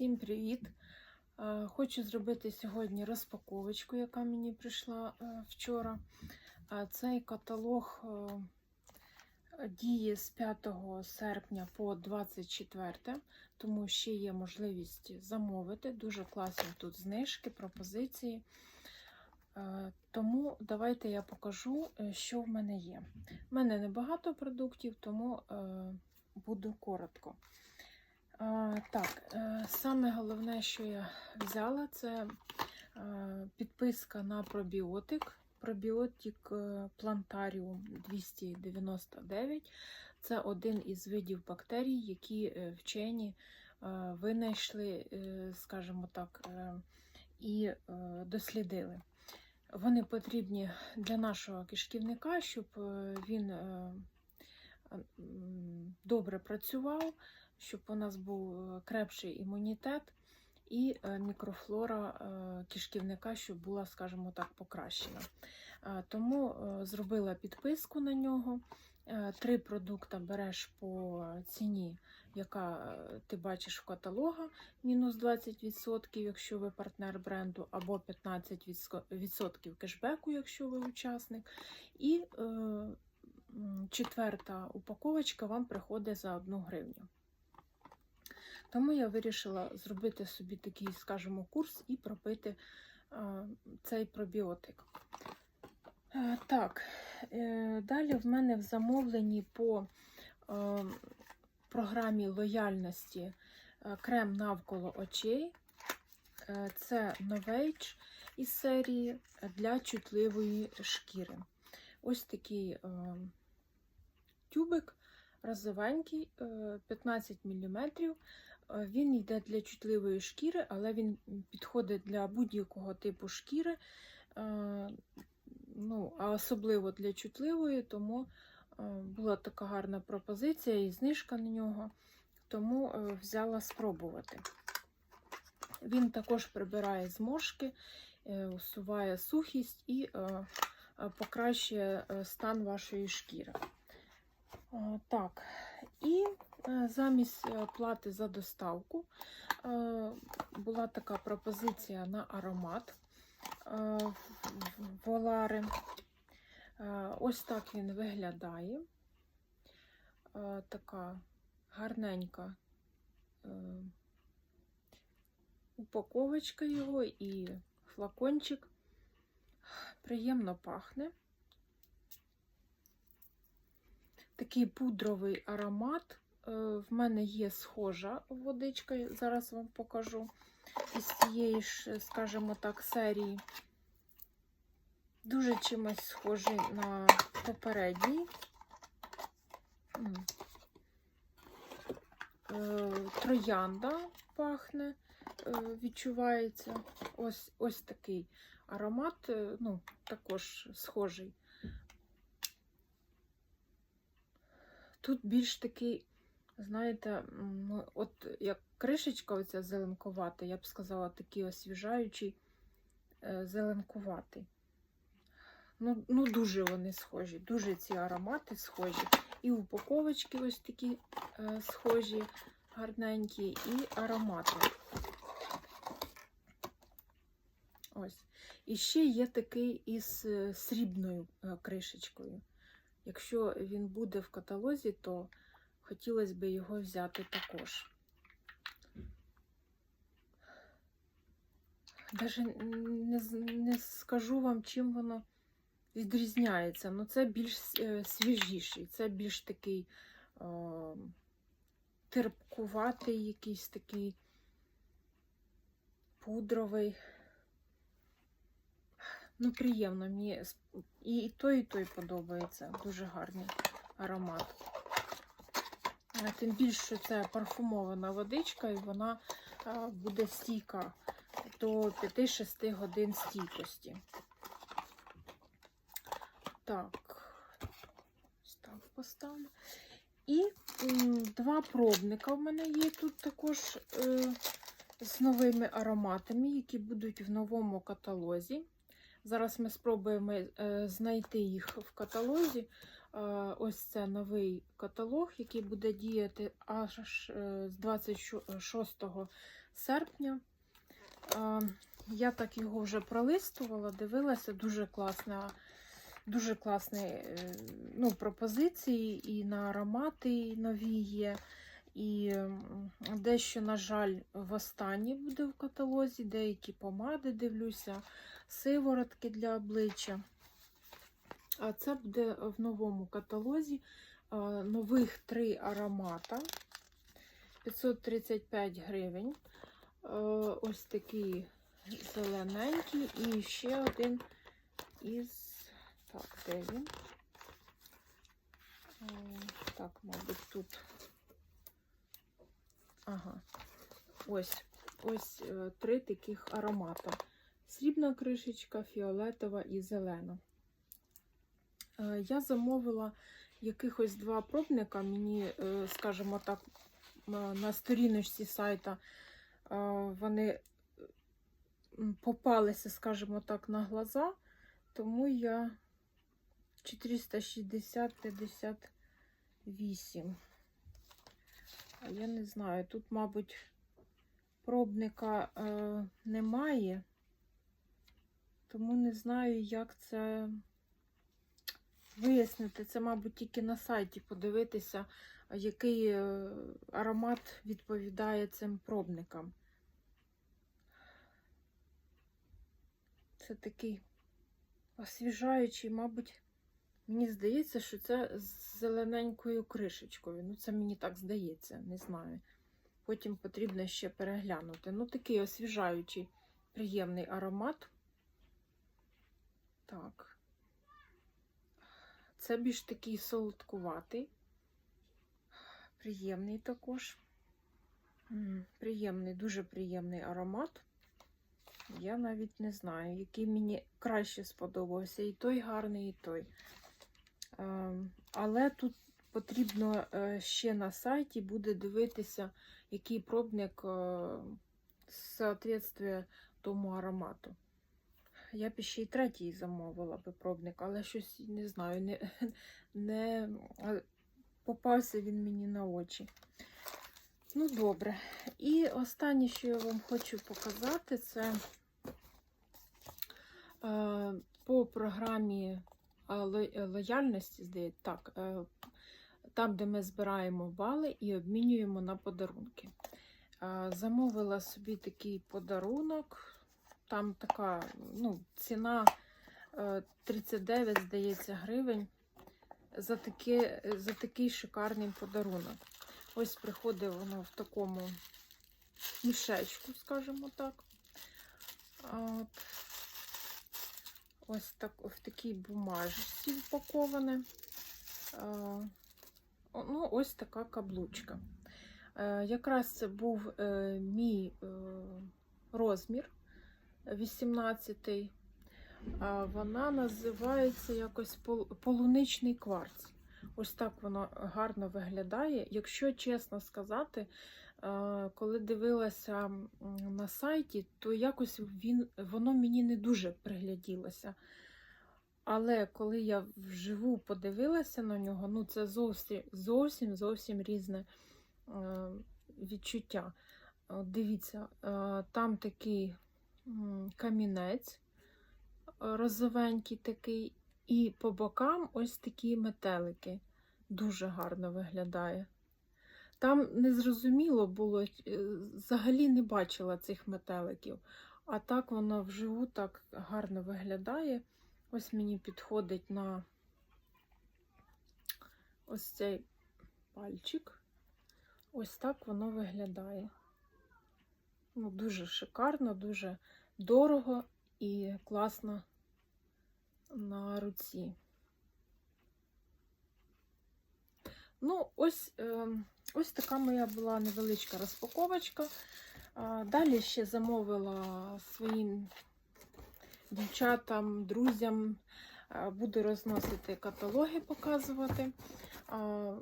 Всім привіт! Хочу зробити сьогодні розпаковочку, яка мені прийшла е, вчора. Цей каталог е, діє з 5 серпня по 24, тому ще є можливість замовити. Дуже класні тут знижки, пропозиції. Е, Тому давайте я покажу, що в мене є. У мене небагато продуктів, тому буду коротко. Так, е, саме головне, що я взяла, це е, підписка на пробіотик. Пробіотик Плантаріум 299. Це один із видів бактерій, які е, вчені е, винайшли, е, скажімо так, е, і е, дослідили. Вони потрібні для нашого кишківника, щоб е, він е, добре працював щоб у нас був е, крепший імунітет і е, мікрофлора е, кишківника, щоб була, скажімо так, покращена. Тому зробила підписку на нього. Три продукти береш по ціні, яка ти бачиш в каталога, мінус 20%, якщо ви партнер бренду, або 15% кешбеку, якщо ви учасник. І е, четверта упаковочка вам приходить за 1 гривню. Тому я вирішила зробити собі такий, скажімо, курс і пропити цей пробіотик. Е, так, е, далі в мене в замовленні по е, програмі лояльності крем навколо очей. Це Novage із серії для чутливої шкіри. Ось такий тюбик розовенький, е, 15 мм. Він йде для чутливої шкіри, але він підходить для будь-якого типу шкіри, е, ну, а особливо для чутливої, тому е, була така гарна пропозиція і знижка на нього, тому е, взяла спробувати. Він також прибирає зморшки, усуває сухість і покращує стан вашої шкіри. Е, Так, і е, замість е, плати за доставку була така пропозиція на аромат Волари. Ось так він виглядає. Така гарненька упаковочка його і флакончик. Приємно пахне. Такий пудровий аромат. Е, В мене є схожа водичка, зараз вам покажу. Із цієї ж, скажімо так, серії. Дуже чимось схожий на попередній. Е, Троянда пахне, е, відчувається. Ось, ось такий аромат, е, ну, також схожий. Тут більш такий, знаєте, ну, от як кришечка оця зеленкувата, я б сказала, такий освіжаючий е, зеленкуватий. Ну, ну, дуже вони схожі, дуже ці аромати схожі. І упаковочки ось такі е, схожі, гарненькі, і аромати. Ось. І ще є такий із е, срібною е, кришечкою. Якщо він буде в каталозі, то хотілося б його взяти також. Даже не, не скажу вам, чим воно відрізняється. Ну, це більш е, свіжіший, це більш такий е, терпкуватий, якийсь такий пудровий. Ну, приємно, мені і, той, і той подобається. Дуже гарний аромат. Тим більше, що це парфумована водичка, і вона буде стійка до 5-6 годин стійкості. Так, ось так поставлю. І два пробника в мене є тут також е, з новими ароматами, які будуть в новому каталозі. Зараз ми спробуємо е, знайти їх в каталозі. Ось це новий каталог, який буде діяти аж е, з 26 серпня. Я так його вже пролистувала, дивилася, дуже класна, дуже класні е, ну, пропозиції і на аромати нові є. І дещо, на жаль, в останній буде в каталозі, деякі помади дивлюся, сиворотки для обличчя. А це буде в новому каталозі нових три аромата. 535 гривень. Ось такий зелененький і ще один із. Так, де він? Так, мабуть, тут. Ага. Ось ось е, три таких аромата: срібна кришечка, фіолетова і зелена. Е, Я замовила якихось два пробника. Мені, е, скажімо так, на сторіночці сайта вони попалися, скажімо так, на глаза, тому я 460-58. Я не знаю, тут, мабуть, пробника е, немає, тому не знаю, як це вияснити. Це, мабуть, тільки на сайті подивитися, який е, аромат відповідає цим пробникам. Це такий освіжаючий, мабуть, мені здається, що це з зелененькою кришечкою. Ну, це мені так здається, не знаю. Потім потрібно ще переглянути. Ну, такий освіжаючий, приємний аромат. Так. Це більш такий солодкуватий. Приємний також. Приємний, дуже приємний аромат. Я навіть не знаю, який мені краще сподобався. І той гарний, і той. Ем, Але тут потрібно е, ще на сайті буде дивитися, який пробник е, соответствує тому аромату. Я б ще й третій замовила би пробник, але щось не знаю, не, не попався він мені на очі. Ну, добре. І останнє, що я вам хочу показати, це е, по програмі лояльності, здається, так, е, там, де ми збираємо бали і обмінюємо на подарунки. Е, Замовила собі такий подарунок. Там така ну, ціна е, 39, здається, гривень за, таке, за такий шикарний подарунок. Ось приходить воно в такому мішечку, скажімо так. От. Ось так в такій бумажці упаковане. Ну, ось така каблучка. Е, Якраз це був е, мій е, розмір 18-й. А Вона називається якось полуничний кварц. Ось так воно гарно виглядає. Якщо чесно сказати, коли дивилася на сайті, то якось він, воно мені не дуже пригляділося. Але коли я вживу подивилася на нього, ну це зовсім зовсім зовсім різне е, відчуття. Дивіться, е, там такий камінець е, розовенький такий, і по бокам ось такі метелики. Дуже гарно виглядає. Там незрозуміло було, е, взагалі не бачила цих метеликів. А так воно вживу так гарно виглядає. Ось мені підходить на ось цей пальчик. Ось так воно виглядає. Ну, дуже шикарно, дуже дорого і класно на руці. Ну, ось, е, ось така моя була невеличка розпаковочка. Далі ще замовила своїм дівчатам, друзям. Буду розносити каталоги, показувати.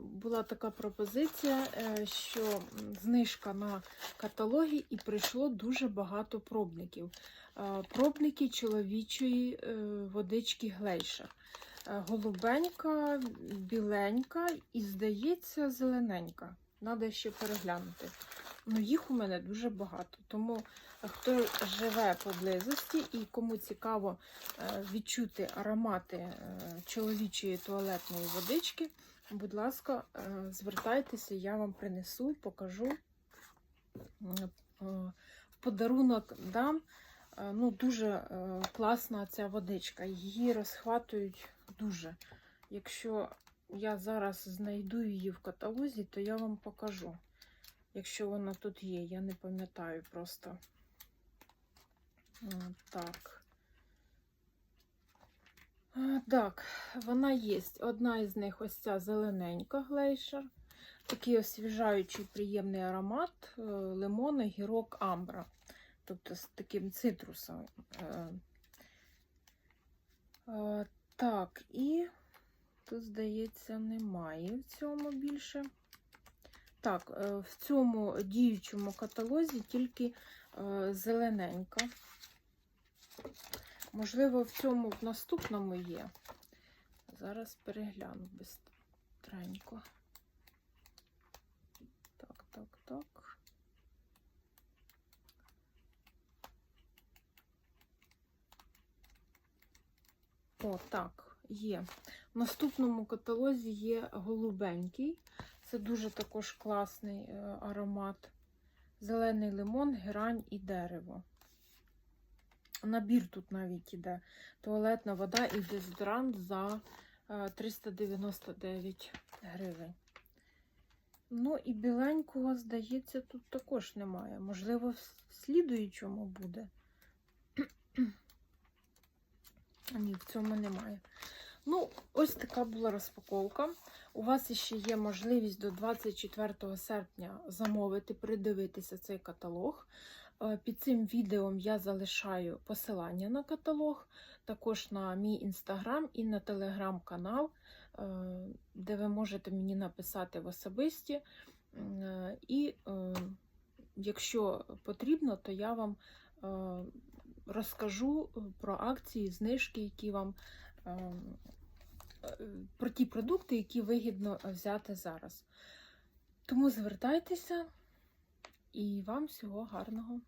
Була така пропозиція, е, що знижка на каталоги і прийшло дуже багато пробників. Пробники чоловічої е, водички Глейша. Е, Голубенька, біленька і, здається, зелененька. Надо ще переглянути. Ну, їх у мене дуже багато. Тому е, хто живе поблизості і кому цікаво е, відчути аромати чоловічої туалетної водички, будь ласка, звертайтеся, я вам принесу, покажу. Подарунок дам. Е, Ну, дуже е, класна ця водичка. Її розхватують дуже. Якщо я зараз знайду її в каталозі, то я вам покажу. Якщо вона тут є, я не пам'ятаю просто. Е, Так. Так, вона є. Одна із них ось ця зелененька глейшер. Такий освіжаючий приємний аромат лимона, гірок, амбра. Тобто з таким цитрусом. Е, е, Так, і тут, здається, немає в цьому більше. Так, е, в цьому діючому каталозі тільки зелененька. Можливо, в цьому в наступному є. Зараз перегляну бистренько. Так, так, так. О, так, є. В наступному каталозі є голубенький. Це дуже також класний е, аромат. Зелений лимон, герань і дерево. Набір тут навіть іде. Туалетна вода і дезодорант за е, 399 гривень. Ну і біленького, здається, тут також немає. Можливо, в слідуючому буде. Ні, в цьому немає. Ну, ось така була розпаковка. У вас ще є можливість до 24 серпня замовити, придивитися цей каталог. Е, Під цим відео я залишаю посилання на каталог, також на мій інстаграм і на телеграм-канал, е, де ви можете мені написати в особисті. Е, І якщо потрібно, то я вам розкажу про акції, знижки, які вам е, е, про ті продукти, які вигідно взяти зараз. Тому звертайтеся і вам всього гарного.